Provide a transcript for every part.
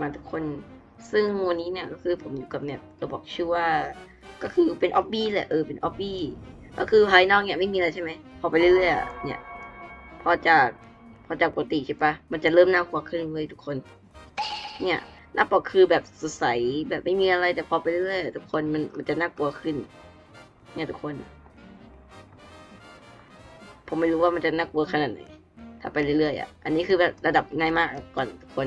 มาทุกคน ซึ่งวันนี้เนี่ยก็คือผมอยู่กับเนี่ยตัวบอกชื่อว่า ก็คือเป็นออบบี้แหละเออเป็นออบบี้ก็คือภายนอกเนี่ยไม่มีอะไรใช่ไหมพอไปเรื่อยๆเนี่ย พอจากพอจากปกติใช่ปะมันจะเริ่มน่ากลัวขึ้นเลยทุกคน เนี่ยหน้าปกคือแบบสดใสแบบไม่มีอะไรแต่พอไปเรื่อยๆทุกคนมันมันจะน่ากลัวขึ้น เนี่ยทุกคน ผมไม่รู้ว่ามันจะน่ากลัวขนาดไหนถ้าไปเรื่อยๆอะ อันนี้คือแบบระดับง่ายมากก่อนทุกคน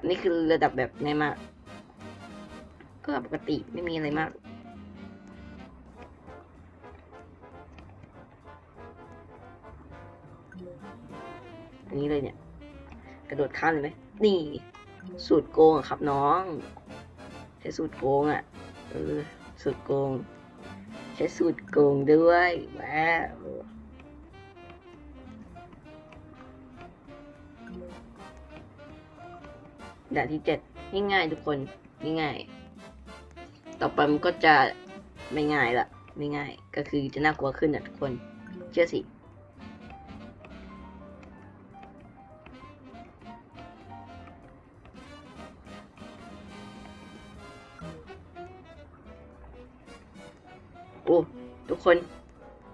อันนี้คือระดับแบบง่มากก็ปกติไม่มีอะไรมากอันนี้เลยเนี่ย กระโดดข้ามเลยไหมนี่ สูตรโกงครับน้องใช้สูตรโกงอะเออสูตรโกง ใช้สูตรโกงด้วยว้าว ด่านที่เจ็ดง่ายๆทุกคนง่ายๆต่อไปมันก็จะไม่ง่ายละไม่ง่าย ก็คือจะน่ากลัวขึ้นอะทุกคนเชื่อสิโอ้ทุกคน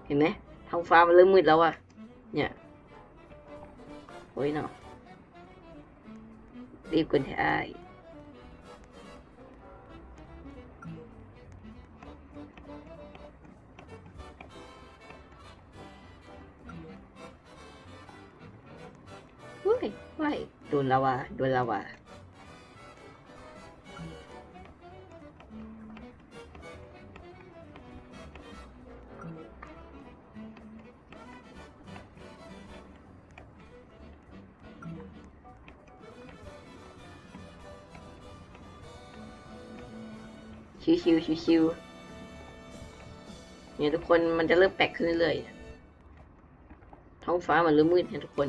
เห็นไหมท้องฟ้ามันเริ่มมืดแล้วอะเนี่ยโอ้ยเนาะ รีบกันเถอะอ้ายเฮ้ยเฮ้ยโดนลาวะโดนลาวา ชิวชิวชิวชิวๆเนี่ยทุกคนมันจะเริ่มแปลกขึ้นเรื่อยๆท้องฟ้ามันเริ่มมืดเห็นทุกคน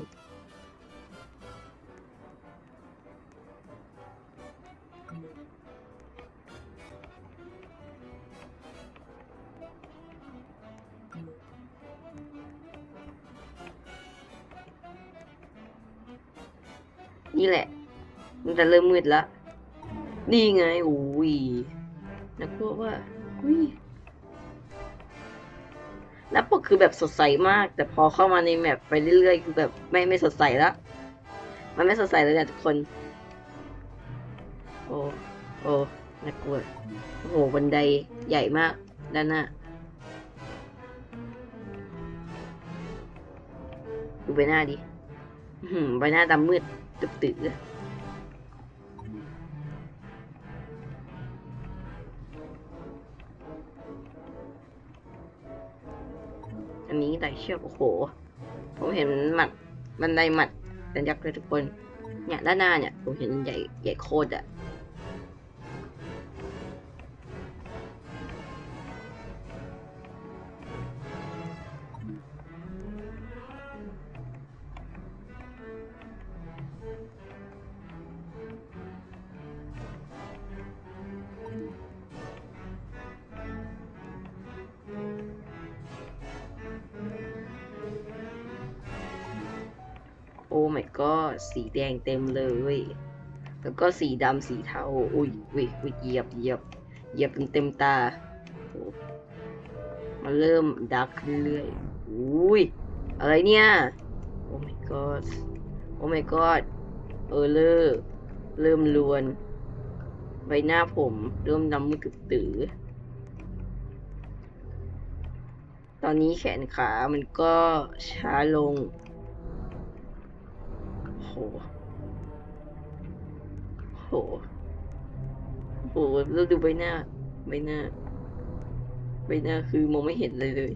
นี่แหละ มันจะเริ่มมืดแล้วนี่ไงอุ้ย นะกลัวว่าอุ้ยแล้วปกคือแบบสดใสมาก แต่พอเข้ามาในแมปไปเรื่อยๆคือแบบไม่ไม่สดใสแล้วมันไม่สดใสแล้วเนี่ยทุกคน โอ้โอ้น่ากลัวโอ้โหบันไดใหญ่มากด้านหน้าดูใบหน้าดิอื้อหือใบหน้าดำมืดตึ๊บตึ๊ดอันนี้ ไต่เชือกโอ้โห ผมเห็นหมัดบันไดหมัดเป็นยักษ์เลยทุกคน เนี่ยด้านหน้าเนี่ยผมเห็นใหญ่ใหญ่โคตรอะ โอ้ my god สีแดงเต็มเลย แล้วก็สีดำสีเทาอุ้ยอุ้ยอุ้ยเหยียบเหยียบเหยียบเต็มเต็มตามันเริ่มดักขึ้นเรื่อยอุ้ยอะไรเนี่ย โอ้ my god โอ้ my god เออเลอเริ่มลวน ใบหน้าผม เริ่มดำมืดตึบตือ ตอนนี้แขนขามันก็ช้าลง โหโห โห แล้วดูใบหน้า ใบหน้า ใบหน้าคือมองไม่เห็นเลยเลย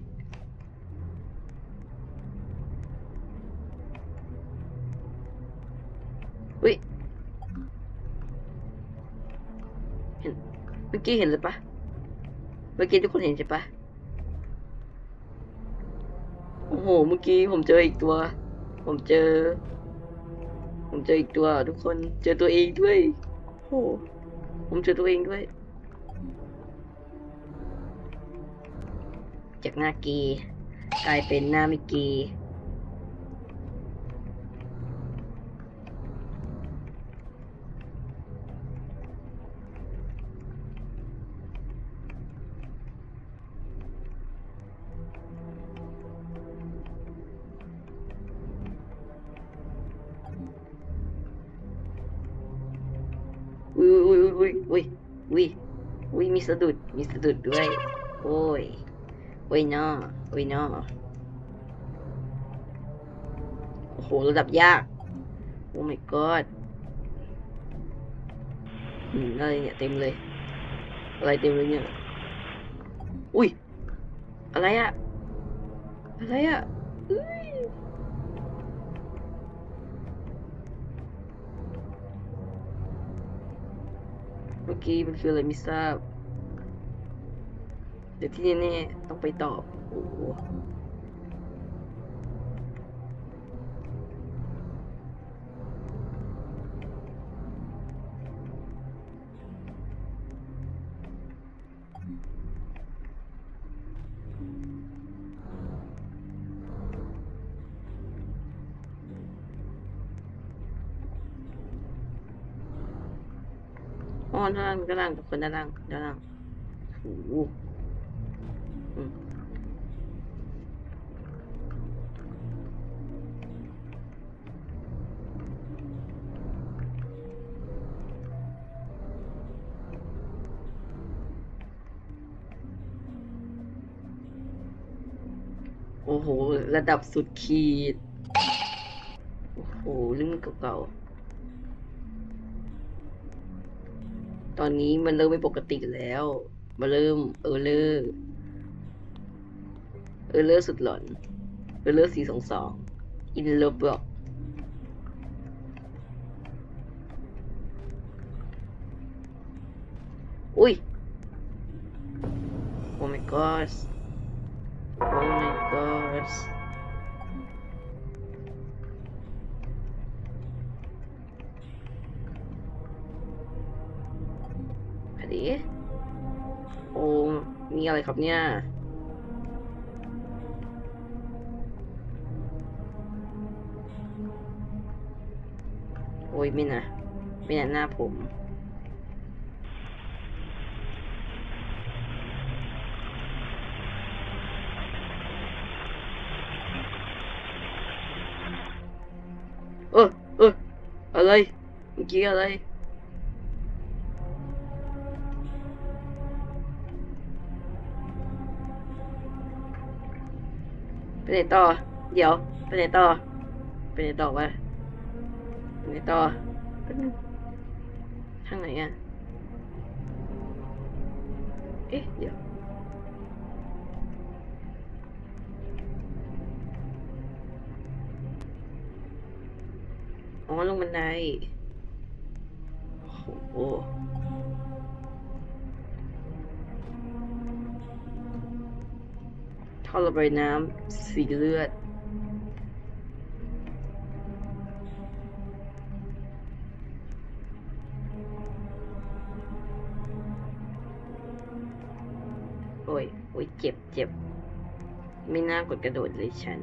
อุ้ย เห็น เมื่อกี้เห็นเลยปะเมื่อกี้ทุกคนเห็นใช่ปะโอ้โห เมื่อกี้ผมเจออีกตัว ผมเจอ ผมเจออีกตัวทุกคนเจอตัวเองด้วยโอ้โหผมเจอตัวเองด้วย จากหน้าเกีกลายเป็นหน้าไม่เกี อุ้ยอุ้ยอุ้ยอุ้ยมีสะดุดมีสะดุดด้วย โอ้ยโอ้ยน้อโอ้ยน้อโอ้โหระดับยาก โอ้ my god อืมอะไรเนี่ยเต็มเลย อะไรเต็มเลยเนี่ย อุ้ย อะไรอะอะไรอะเอ้ย กี้มันคืออะไรไม่ทราบ เดี๋ยวที่นี่ต้องไปตอบ โอ้ อ๋อด้านล่างด้านล่างกับคนด้านล่างด้านล่างโอ้โหโอ้โห ระดับสุดขีด โอ้โหเรื่องเก่าๆ อนนี้มันเริ่มไม่ปกติแล้ว มาเริ่มเออเลอร์เออเลอร์สุดหลอนเออเลอร์สี่สองสองอินเลบล็อกอุ้ยโอ้ my gosh โอ้ my gosh อันนี้โอ้มีอะไรครับเนี่ย โอ้ยไม่นะ ไม่นะหน้าผมเออเอออะไรเมื่อกี้อะไร ไปไหนต่อ เดี๋ยว ไปไหนต่อ ไปไหนต่อวะไปไหนต่อ ทางไหนอะ เอ๊ะ เดี๋ยว อ๋อ ลงบันไดโอ้โห ท่อระบายน้ำสีเลือด โอ้ย โอ้ย เจ็บเจ็บ ไม่น่ากดกระโดดเลยฉัน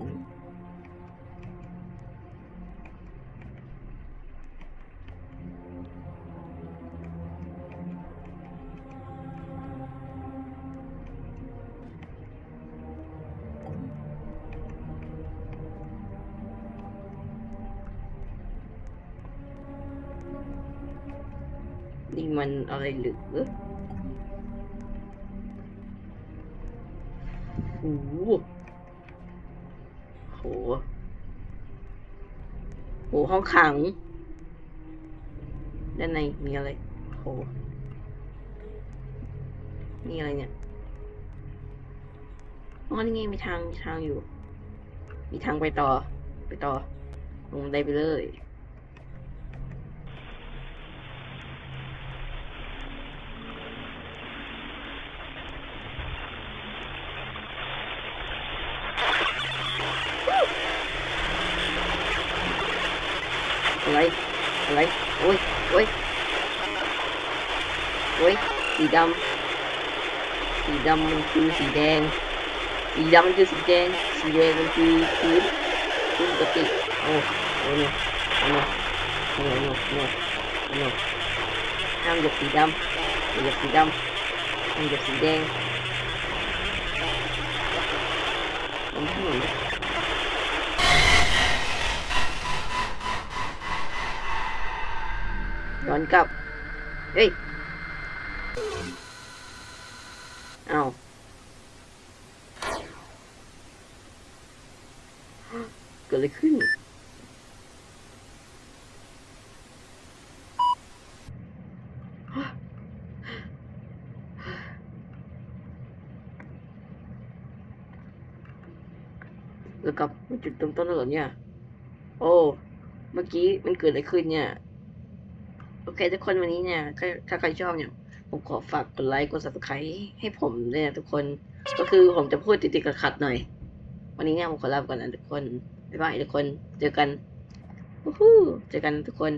นี่มันอะไรหรือโอ้โหโหโหห้องขัง ด้านในมีอะไรโหนี่อะไรเนี่ยอ๋อนี่ไงมีทางมีทางอยู่ มีทางไปต่อ ไปต่อ ลงได้ไปเลย อะไร อะไรโอ้ยโอ้ยโอ้ยสีดำสีดำมันคือสีแดงสีดำมันคือสีแดงสีแดงมันคือพื้นพื้นปกติ โอ้โอ้เนี่ ยโอ้เนี่ยโอ้เนี่ยโอ้เนี่ยโอ้เนี่ยห้ามเหยียบสีดำอย่าเหยียบสีดำห้ามเหยียบสีแดงมันถนนย้อนกลับ เฮ้ย เอาเกิดอะไรขึ้น แล้วกลับมาจุดเริ่มต้นแล้วเหรอเนี่ย โอ้ เมื่อกี้มันเกิดอะไรขึ้นเนี่ย อเคทุกคนวันนี้เนี่ยถ้าใครชอบเนี่ย ผมขอฝากกดไลค์กด subscribe ให้ผมด้วยนะทุกคน ก็คือผมจะพูดติดๆขัดๆหน่อย วันนี้เนี่ยผมขอลาไปก่อนนะทุกคนบ๊ายบายทุกคนเจอกันวู้เจอกันทุกคน